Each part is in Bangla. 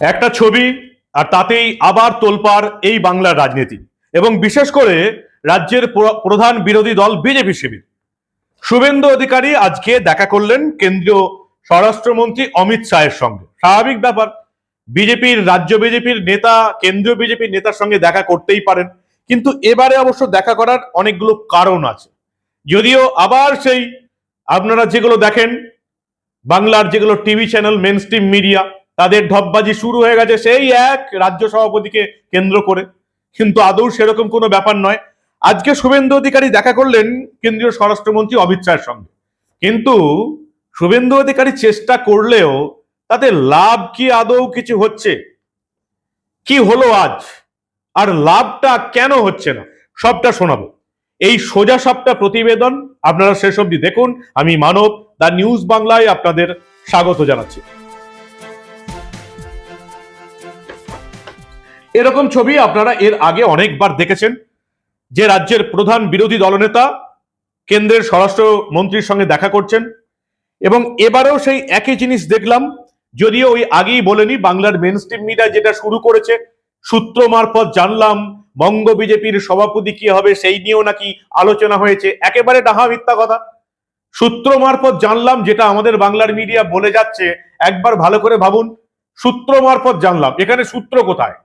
একটা ছবি আর তাতেই আবার তোলপাড় এই বাংলার রাজনীতি। এবং বিশেষ করে রাজ্যের প্রধান বিরোধী দল বিজেপি শিবির। শুভেন্দু অধিকারী আজকে দেখা করলেন কেন্দ্রীয় স্বরাষ্ট্রমন্ত্রী অমিত শাহের সঙ্গে। স্বাভাবিক ব্যাপার, বিজেপির, রাজ্য বিজেপির নেতা, কেন্দ্রীয় বিজেপির নেতার সঙ্গে দেখা করতেই পারেন, কিন্তু এবারে অবশ্য দেখা করার অনেকগুলো কারণ আছে। যদিও আবার সেই আপনারা যেগুলো দেখেন, বাংলার যেগুলো টিভি চ্যানেল মেন মিডিয়া তাদের ঢপবাজি শুরু হয়ে গেছে সেই এক রাজ্য সভাপতিকে কেন্দ্র করে। কিন্তু আদৌ সেরকম কোনো ব্যাপার নয়। আজকে শুভেন্দু অধিকারী দেখা করলেন কেন্দ্রীয় স্বরাষ্ট্রমন্ত্রী অমিত শাহের সঙ্গে। কিন্তু শুভেন্দু অধিকারী চেষ্টা করলেও তাতে লাভ কি, আদৌ কিছু হচ্ছে? কি হলো আজ? আর লাভটা কেন হচ্ছে না? সবটা শোনাবো। এই সোজা সবটা প্রতিবেদন আপনারা শেষ অবধি দেখুন। আমি মানব দা নিউজ বাংলায় আপনাদের স্বাগত জানাচ্ছি। এরকম ছবি আপনারা এর আগে অনেকবার দেখেছেন, যে রাজ্যের প্রধান বিরোধী দলনেতা কেন্দ্রের স্বরাষ্ট্র মন্ত্রীর সঙ্গে দেখা করছেন এবং এবারেও সেই একই জিনিস দেখলাম, যদিও ওই আগেই বলেনি, বাংলার মেন স্ট্রিম মিডিয়া যেটা শুরু করেছে, সূত্র মারফত জানলাম, বঙ্গ বিজেপির সভাপতি কি হবে সেই নিয়েও নাকি আলোচনা হয়েছে, একেবারে ডাহা মিথ্যা কথা। সূত্র মারফত জানলাম যেটা আমাদের বাংলার মিডিয়া বলে যাচ্ছে, একবার ভালো করে ভাবুন, সূত্র মারফত জানলাম, এখানে সূত্র কোথায়?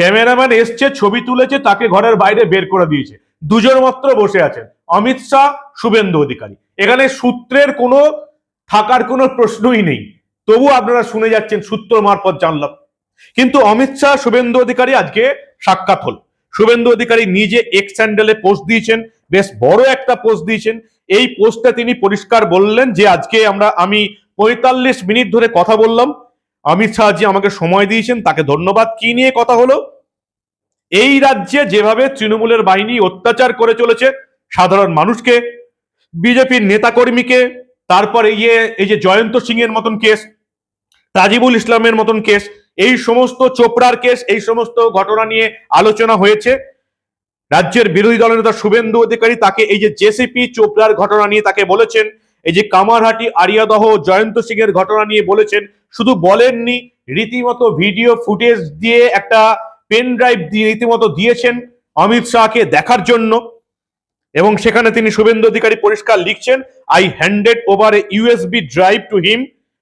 ক্যামেরাম্যান এসছে, ছবি তুলেছে, তাকে ঘরের বাইরে বের করে দিয়েছে। দুজন মাত্র বসে আছেন, অমিত শাহ, শুভেন্দু অধিকারী। এখানে সূত্রের কোনো, থাকার কোনো প্রশ্নই নেই। তবু আপনারা শুনে যাচ্ছেন, সূত্র মারফত জানলাম। কিন্তু অমিত শাহ, শুভেন্দু অধিকারী আজকে সাক্ষাৎ হল। শুভেন্দু অধিকারী নিজে এক্স স্যান্ডেলে পোস্ট দিয়েছেন, বেশ বড় একটা পোস্ট দিয়েছেন। এই পোস্টে তিনি পরিষ্কার বললেন যে, আজকে আমরা, আমি পঁয়তাল্লিশ মিনিট ধরে কথা বললাম। অমিত শাহ যে আমাকে সময় দিয়েছেন, তাকে ধন্যবাদ। কি নিয়ে কথা হলো? এই রাজ্যে যেভাবে তৃণমূলের বাহিনী অত্যাচার করে চলেছে, সাধারণ মানুষকে, বিজেপির নেতাকর্মীকে, তারপর এই যে এই যে জয়ন্ত সিং এর মতন কেস, তাজিবুল ইসলামের মতন কেস, এই সমস্ত চোপড়ার কেস, এই সমস্ত ঘটনা নিয়ে আলোচনা হয়েছে। রাজ্যের বিরোধী দলনেতা শুভেন্দু অধিকারী তাকে এই যে জেসিপি চোপড়ার ঘটনা নিয়ে তাকে বলেছেন, এই যে কামারহাটি, আরিয়াদহ, জয়ন্ত সিং এর ঘটনা নিয়ে বলেছেন, শুধু বলেননি, রীতিমতো ভিডিও ফুটেজ দিয়ে একটা পেন ড্রাইভ দিয়ে রীতিমতো দিয়েছেন অমিত শাহকে দেখার জন্য। এবং সেখানে তিনি শুভেন্দু অধিকারী পরিষ্কার লিখছেন I handed over a USB drive to him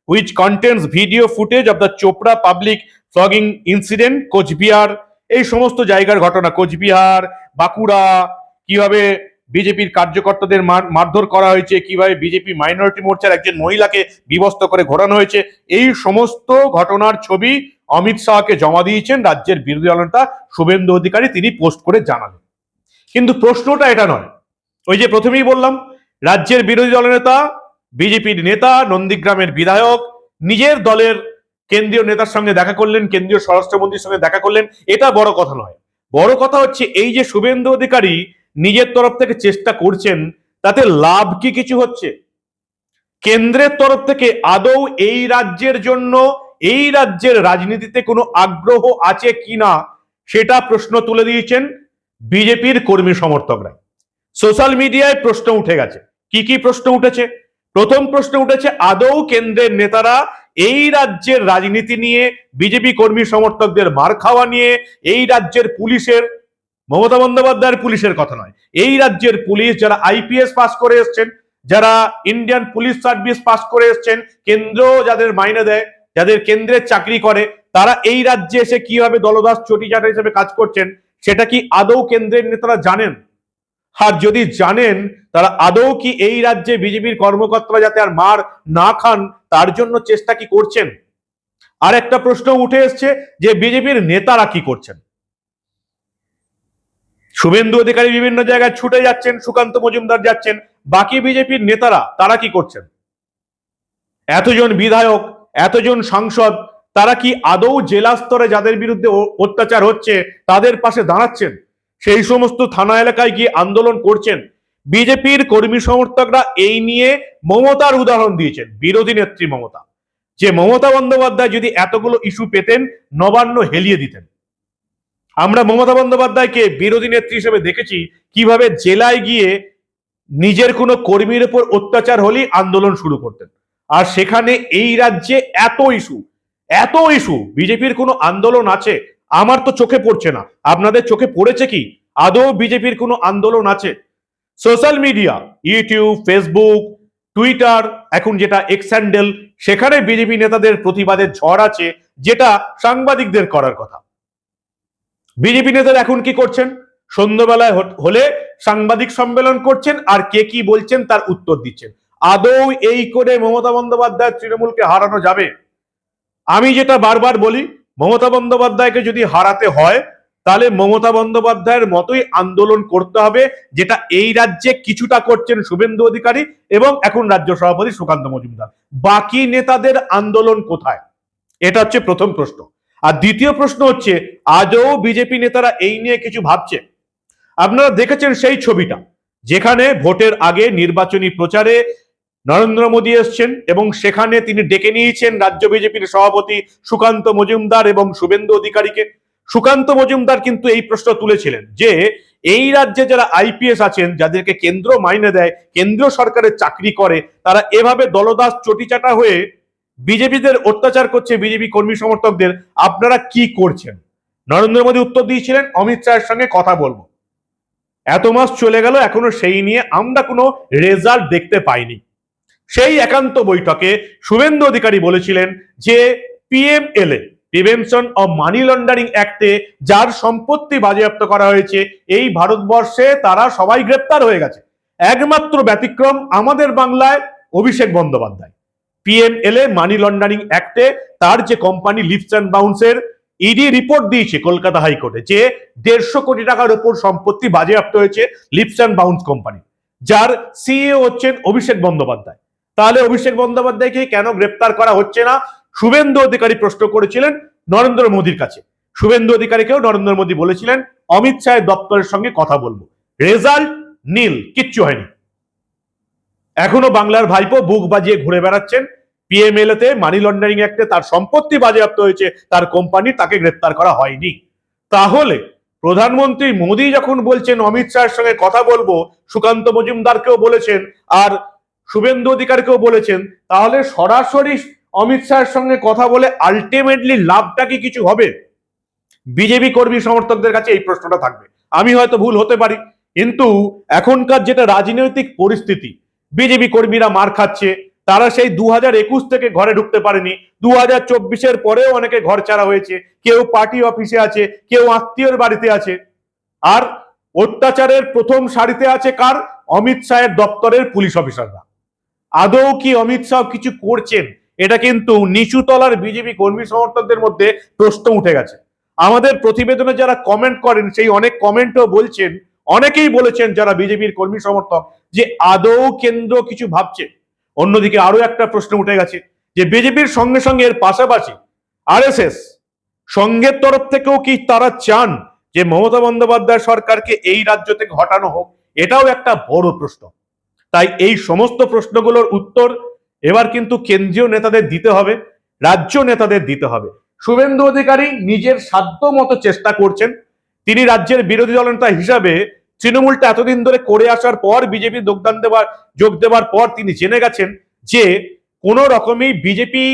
which contains video footage of the Chopra public flogging incident Cooch Behar এই সমস্ত জায়গার ঘটনা, কোচবিহার, বাঁকুড়া, কীভাবে বিজেপির কার্যকর্তাদের মারধর করা হয়েছে, কীভাবে বিজেপি মাইনরিটি মোর্চার একজন মহিলাকে বিবস্ত করে ঘোরানো হয়েছে, এই সমস্ত ঘটনার ছবি অমিত শাহকে জমা দিয়েছেন রাজ্যের বিরোধী দলনেতা শুভেন্দু অধিকারী, তিনি পোস্ট করে জানালেন। কিন্তু প্রশ্নটা এটা নয়। ওই যে প্রথমেই বললাম, রাজ্যের বিরোধী দলনেতা বিজেপির নেতা, নন্দীগ্রামের বিধায়ক, নিজের দলের কেন্দ্রীয় নেতার সঙ্গে দেখা করলেন, কেন্দ্রীয় স্বরাষ্ট্রমন্ত্রীর সঙ্গে দেখা করলেন, এটা বড় কথা নয়। বড় কথা হচ্ছে, এই যে শুভেন্দু অধিকারী নিজের তরফ থেকে চেষ্টা করছেন, তাতে লাভ কি কিছু হচ্ছে? কেন্দ্রের তরফ থেকে আদৌ এই রাজ্যের জন্য এই রাজ্যের রাজনীতিতে কোনো আগ্রহ আছে কিনা সেটা প্রশ্ন তুলে দিয়েছেন বিজেপির কর্মী সমর্থকরা সোশ্যাল মিডিয়ায় প্রশ্ন উঠে গেছে। কি কি প্রশ্ন উঠেছে? প্রথম প্রশ্ন উঠেছে, আদৌ কেন্দ্রের নেতারা এই রাজ্যের রাজনীতি নিয়ে বিজেপি কর্মী সমর্থকদের মার খাওয়া নিয়ে এই রাজ্যের পুলিশের, মমতা বন্দ্যোপাধ্যায়ের পুলিশের কথা নয়, এই রাজ্যের পুলিশ যারা আইপিএস পাস করে এসছেন, যারা ইন্ডিয়ান পুলিশ সার্ভিস পাস করে এসছেন কেন্দ্র যাদের মাইনে দেয় যাদের কেন্দ্রের চাকরি করে, তারা এই রাজ্যে এসে কীভাবে দলদাস চটিচাটা হিসেবে কাজ করছেন, সেটা কি আদৌ কেন্দ্রের নেতারা জানেন? আর যদি জানেন, তারা আদৌ কি এই রাজ্যে বিজেপির কর্মকর্তারা যাতে আর মার না খান, তার জন্য চেষ্টা কি করছেন? আর একটা প্রশ্ন উঠে এসছে যে বিজেপির নেতারা কি করছেন? শুভেন্দু অধিকারী বিভিন্ন জায়গায় ছুটে যাচ্ছেন, সুকান্ত মজুমদার যাচ্ছেন, বাকি বিজেপির নেতারা, তারা কি করছেন? এতজন বিধায়ক এতজন সাংসদ, তারা কি আদৌ জেলা স্তরে যাদের বিরুদ্ধে অত্যাচার হচ্ছে, তাদের পাশে দাঁড়াচ্ছেন? সেই সমস্ত থানা এলাকায় গিয়ে আন্দোলন করছেন। বিজেপির কর্মী সমর্থকরা এই নিয়ে মমতার উদাহরণ দিয়েছেন, বিরোধী নেত্রী মমতা। যে মমতা বন্দ্যোপাধ্যায় যদি এতগুলো ইস্যু পেতেন, নবান্ন হেলিয়ে দিতেন। আমরা মমতা বন্দ্যোপাধ্যায়কে বিরোধী নেত্রী হিসেবে দেখেছি, কীভাবে জেলায় গিয়ে নিজের কোনো কর্মীর উপর অত্যাচার হলেই আন্দোলন শুরু করতেন। আর সেখানে এই রাজ্যে এত ইস্যু এত ইস্যু, বিজেপির কোনো আন্দোলন আছে? আমার তো চোখে পড়ছে না। আপনাদের চোখে পড়েছে কি? আদৌ বিজেপির কোনো আন্দোলন আছে? Social media, YouTube, Facebook, Twitter, এখন যেটা এক্স হ্যান্ডেল, সেখানে বিজেপি নেতাদের প্রতিবাদের ঝড় আছে, যেটা সাংবাদিকদের করার কথা। বিজেপি নেতারা এখন কি করছেন? সন্ধ্যাবেলায় হলে সাংবাদিক সম্মেলন করছেন, আর কে কি বলছেন তার উত্তর দিচ্ছেন। আদৌ এই করে মমতা বন্দ্যোপাধ্যায় তৃণমূলকে হারানো যাবে? আমি যেটা বারবার বলি, মমতা বন্দ্যোপাধ্যায়কে যদি হারাতে হয়, তাহলে মমতা বন্দ্যোপাধ্যায়ের মতোই আন্দোলন করতে হবে, যেটা এই রাজ্যে কিছুটা করছেন শুভেন্দু অধিকারী এবং এখন রাজ্য সভাপতি সুকান্ত মজুমদার। বাকি নেতাদের আন্দোলন কোথায়? এটা হচ্ছে প্রথম প্রশ্ন। আর দ্বিতীয় প্রশ্ন হচ্ছে আজও বিজেপি নেতারা এই নিয়ে কিছু ভাবছে? আপনারা দেখেছেন সেই ছবিটা, যেখানে ভোটের আগে নির্বাচনী প্রচারে নরেন্দ্র মোদী এসছেন এবং সেখানে তিনি ডেকে নিয়েছেন রাজ্য বিজেপির সভাপতি সুকান্ত মজুমদার এবং শুভেন্দু অধিকারীকে। সুকান্ত মজুমদার কিন্তু এই প্রশ্ন তুলেছিলেন যে, এই রাজ্যে যারা আইপিএস আছেন, যাদেরকে কেন্দ্র মাইনে দেয়, কেন্দ্র সরকারের চাকরি করে, তারা এভাবে দলদাস চটিচাটা হয়ে বিজেপিদের অত্যাচার করছে বিজেপি কর্মী সমর্থকদের, আপনারা কি করছেন? নরেন্দ্র মোদী উত্তর দিয়েছিলেন, অমিত শাহের সঙ্গে কথা বলব। এত মাস চলে গেল, এখনও সেই নিয়ে আমরা কোনো রেজাল্ট দেখতে পাইনি। সেই একান্ত বৈঠকে শুভেন্দু অধিকারী বলেছিলেন যে PMLA, prevention of money laundering অ্যাক্টে যার সম্পত্তি বাজেয়াপ্ত করা হয়েছে এই ভারতবর্ষে তারা সবাই গ্রেপ্তার হয়ে গেছে। একমাত্র ব্যতিক্রম আমাদের বাংলায় Abhishek Bandyopadhyay. PMLA money laundering অ্যাক্টে তার যে কোম্পানি লিফট অ্যান্ড বাউন্সের ইডি রিপোর্ট দিয়েছে কলকাতা হাইকোর্টে যে দেড়শো কোটি টাকার উপর সম্পত্তি বাজেয়াপ্ত হয়েছে লিফট অ্যান্ড বাউন্স কোম্পানি, যার সিএ হচ্ছেন অভিষেক বন্দ্যোপাধ্যায়। তাহলে অভিষেক বন্দ্যোপাধ্যায়কে কেন গ্রেপ্তার করা হচ্ছে না? শুভেন্দু অধিকারী প্রশ্ন করেছিলেন নরেন্দ্র মোদীর কাছে। শুভেন্দু অধিকারীকেও নরেন্দ্র মোদী বলেছিলেন, অমিত শাহের দপ্তরের সঙ্গে কথা বলব। রেজাল্ট নীল, কিচ্ছু হয়নি। এখনও বাংলার ভাইপো বুক বাজিয়ে ঘুরে বেড়াচ্ছেন। পিএমএলএ তে মানি লন্ডারিং অ্যাক্টে তার সম্পত্তি বাজেয়াপ্ত হয়েছে, তার কোম্পানি তাকে গ্রেপ্তার করা হয়নি। তাহলে প্রধানমন্ত্রী মোদী যখন বলছেন, অমিত শাহের সঙ্গে কথা বলব, সুকান্ত মজুমদারকেও বলেছেন, আর শুভেন্দু অধিকারকেও বলেছেন, তাহলে সরাসরি অমিত শাহের সঙ্গে কথা বলে আলটিমেটলি লাভটা কি কিছু হবে? বিজেপি কর্মী সমর্থকদের কাছে এই প্রশ্নটা থাকবে। আমি হয়তো ভুল হতে পারি, কিন্তু এখনকার যেটা রাজনৈতিক পরিস্থিতি, বিজেপি কর্মীরা মার খাচ্ছে, তারা সেই দু একুশ থেকে ঘরে ঢুকতে পারেনি দু হাজার চব্বিশের পরেও অনেকে ঘর ছাড়া হয়েছে, কেউ পার্টি অফিসে আছে, কেউ আত্মীয়র বাড়িতে আছে। আর অত্যাচারের প্রথম সারিতে আছে কার? অমিত শাহের দপ্তরের পুলিশ অফিসাররা। আদৌ কি অমিত শাহ কিছু করছেন? এটা কিন্তু নিচু তলার বিজেপি কর্মী সমর্থকদের মধ্যে প্রশ্ন উঠে গেছে। আমাদের প্রতিবেদনে যারা কমেন্ট করেন, সেই অনেক কমেন্টও বলছেন, অনেকেই বলেছেন যারা বিজেপির কর্মী সমর্থক, যে আদৌ কেন্দ্র কিছু ভাবছে। অন্যদিকে আরও একটা প্রশ্ন উঠে গেছে, যে বিজেপির সঙ্গে সঙ্গে এর পাশাপাশি আরএসএস সংঘের তরফ থেকেও কি তারা চান যে মমতা বন্দ্যোপাধ্যায় সরকারকে এই রাজ্য থেকে হটানো হোক? এটাও একটা বড় প্রশ্ন। তাই এই সমস্ত প্রশ্নগুলোর উত্তর এবার কিন্তু কেন্দ্রীয় নেতাদের দিতে হবে, রাজ্য নেতাদের দিতে হবে। শুভেন্দু অধিকারী নিজের সাধ্য মতো চেষ্টা করছেন। তিনি রাজ্যের বিরোধী দলনেতা হিসাবে তৃণমূলটা এতদিন ধরে করে আসার পর বিজেপি যোগদান দেওয়ার যোগ দেওয়ার পর তিনি জেনে গেছেন যে কোনো রকমই বিজেপি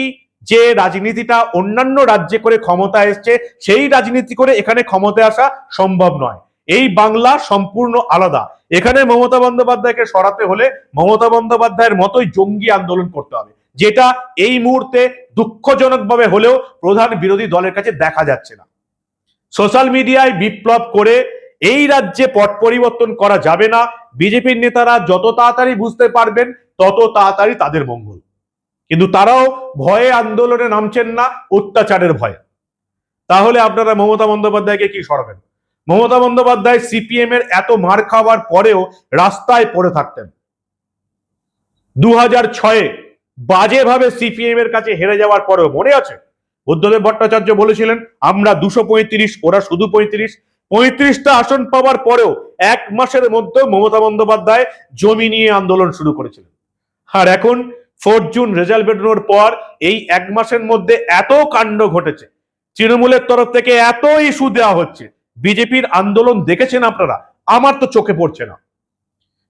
যে রাজনীতিটা অন্যান্য রাজ্যে করে ক্ষমতা এসছে, সেই রাজনীতি করে এখানে ক্ষমতায় আসা সম্ভব নয়। এই বাংলা সম্পূর্ণ আলাদা। এখানে মমতা বন্দ্যোপাধ্যায়কে সরাতে হলে মমতা বন্দ্যোপাধ্যায়ের মতোই জঙ্গি আন্দোলন করতে হবে, যেটা এই মুহূর্তে দুঃখজনকভাবে হলেও প্রধান বিরোধী দলের কাছে দেখা যাচ্ছে না। সোশ্যাল মিডিয়ায় বিপ্লব করে এই রাজ্যে পট পরিবর্তন করা যাবে না, বিজেপির নেতারা যত তাড়াতাড়ি বুঝতে পারবেন, তত তাড়াতাড়ি তাদের মঙ্গল। কিন্তু তারাও ভয়ে আন্দোলনে নামছেন না, অত্যাচারের ভয়ে। তাহলে আপনারা মমতা বন্দ্যোপাধ্যায়কে কি সরাবেন? মমতা বন্দ্যোপাধ্যায় সিপিএম এর এত মার খাওয়ার পরেও রাস্তায় পড়ে থাকতেন। দু হাজার ছয়ে বাজেভাবে সিপিএম এর কাছে হেরে যাওয়ার পরেও মনে আছে? বুদ্ধদেব ভট্টাচার্য বলেছিলেন, আমরা দুশো পঁয়ত্রিশ, ওরা শুধু পঁয়ত্রিশ। পঁয়ত্রিশটা আসন পাওয়ার পরেও এক মাসের মধ্যে মমতা বন্দ্যোপাধ্যায় জমি নিয়ে আন্দোলন শুরু করেছিলেন। আর এখন ফোর্থ জুন রেজাল্ট বেরোনোর পর এই এক মাসের মধ্যে এত কাণ্ড ঘটেছে। তৃণমূলের তরফ থেকে এত ইস্যু দেওয়া হচ্ছে। বিজেপির আন্দোলন দেখেছেন আপনারা? আমার তো চোখে পড়ছে না।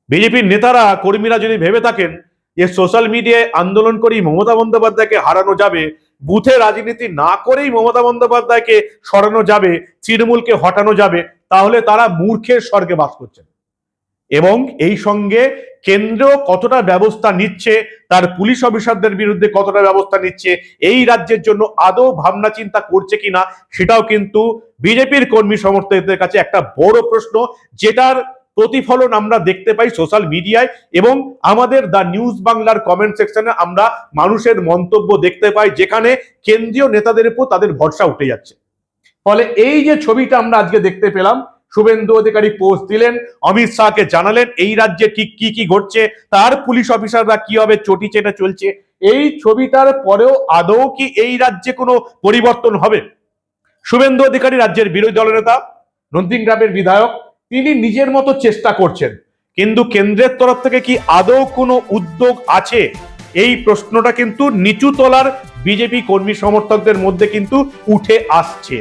বিজেপির নেতারা, কর্মীরা যদি ভেবে থাকেন যে সোশ্যাল মিডিয়ায় আন্দোলন করেই মমতা বন্দ্যোপাধ্যায়কে হারানো যাবে, বুথে রাজনীতি না করেই মমতা বন্দ্যোপাধ্যায়কে সরানো যাবে, তৃণমূলকে হটানো যাবে, তাহলে তারা মূর্খের স্বর্গে বাস করছেন। এবং এই সঙ্গে কেন্দ্র কতটা ব্যবস্থা নিচ্ছে, তার পুলিশ অফিসারদের বিরুদ্ধে কতটা ব্যবস্থা নিচ্ছে, এই রাজ্যের জন্য আদৌ ভাবনা চিন্তা করছে কিনা, সেটাও কিন্তু বিজেপির কর্মী সমর্থকদের কাছে একটা বড় প্রশ্ন, যেটার প্রতিফলন আমরা দেখতে পাই সোশ্যাল মিডিয়ায় এবং আমাদের দ্য নিউজ বাংলার কমেন্ট সেকশনে আমরা মানুষের মন্তব্য দেখতে পাই, যেখানে কেন্দ্রীয় নেতাদের উপর তাদের ভরসা উঠে যাচ্ছে। ফলে এই যে ছবিটা আমরা আজকে দেখতে পেলাম শুভেন্দু অধিকারী পোস্ট দিলেন, অমিত শাহকে জানালেন, এই রাজ্যে ঠিক কি কি ঘটছে, তার পুলিশ অফিসাররা কীভাবে চটি চেটে চলছে, এই ছবিটার পরেও আদৌ কি এই রাজ্যে কোনো পরিবর্তন হবে? শুভেন্দু অধিকারী রাজ্যের বিরোধী দলনেতা নন্দীগ্রামের বিধায়ক, তিনি নিজের মতো চেষ্টা করছেন, কিন্তু কেন্দ্রের তরফ থেকে কি আদৌ কোনো উদ্যোগ আছে? এই প্রশ্নটা কিন্তু নিচু তলার বিজেপি কর্মী সমর্থকদের মধ্যে কিন্তু উঠে আসছে।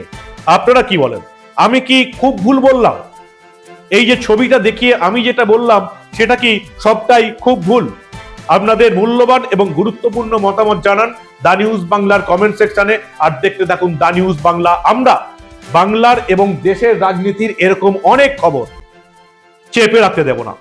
আপনারা কি বলেন? আমি কি খুব ভুল বললাম? এই যে ছবিটা দেখিয়ে আমি যেটা বললাম, সেটা কি সবটাই খুব ভুল? আপনাদের মূল্যবান এবং গুরুত্বপূর্ণ মতামত জানান দা নিউজ বাংলার কমেন্ট সেকশনে আর দেখতে থাকুন দা নিউজ বাংলা। আমরা বাংলার এবং দেশের রাজনীতির এরকম অনেক খবর চেপে রাখতে দেব না।